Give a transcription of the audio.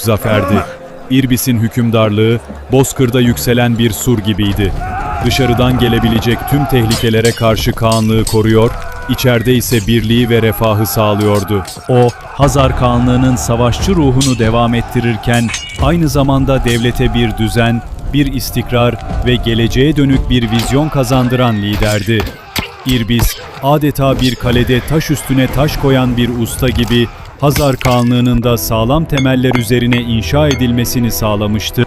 zaferdi. İrbis'in hükümdarlığı Bozkır'da yükselen bir sur gibiydi. Dışarıdan gelebilecek tüm tehlikelere karşı Kağanlığı koruyor, içeride ise birliği ve refahı sağlıyordu. O, Hazar Kağanlığı'nın savaşçı ruhunu devam ettirirken aynı zamanda devlete bir düzen, bir istikrar ve geleceğe dönük bir vizyon kazandıran liderdi. İrbis, adeta bir kalede taş üstüne taş koyan bir usta gibi Hazar Kağanlığı'nın da sağlam temeller üzerine inşa edilmesini sağlamıştı.